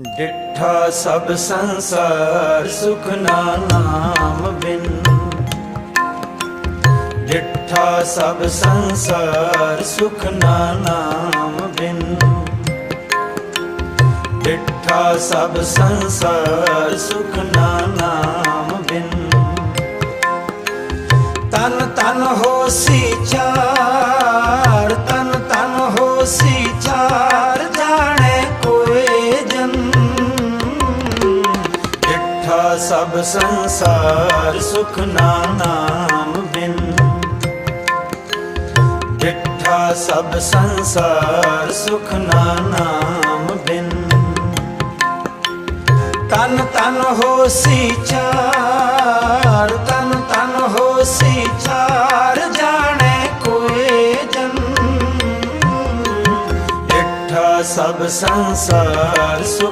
ਡਿਠਾ ਸਭ ਸੰਸਾਰ ਸੁਖ ਨਾ ਨਾਮ ਬਿਨ। ਡਿਠਾ ਸਭ ਸੰਸਾਰ ਸੁਖ ਨਾ ਨਾਮ ਬਿਨ। ਡਿਠਾ ਸਭ ਸੰਸਾਰ ਸੁਖ ਨਾ ਨਾਮ ਬਿਨ। ਤਨ ਤਨ ਹੋਸੀ ਚਾਰ, ਤਨ ਤਨ ਹੋਸੀ ਚਾਰ। ਸਭ ਸੰਸਾਰ ਸੁਖ ਨਾਮ ਬਿਨ। ਡਿਠਾ ਸਭ ਸੰਸਾਰ ਸੁਖ ਨਾਮ ਬਿਨ। ਤਨ ਤਨ ਹੋਸੀ ਚਾਰ, ਤਨ ਤਨ ਹੋਸੀ ਚਾਰ ਜਾਣੇ ਕੋਏ ਜਨ। ਡਿਠਾ ਸਭ ਸੰਸਾਰ ਸੁਖ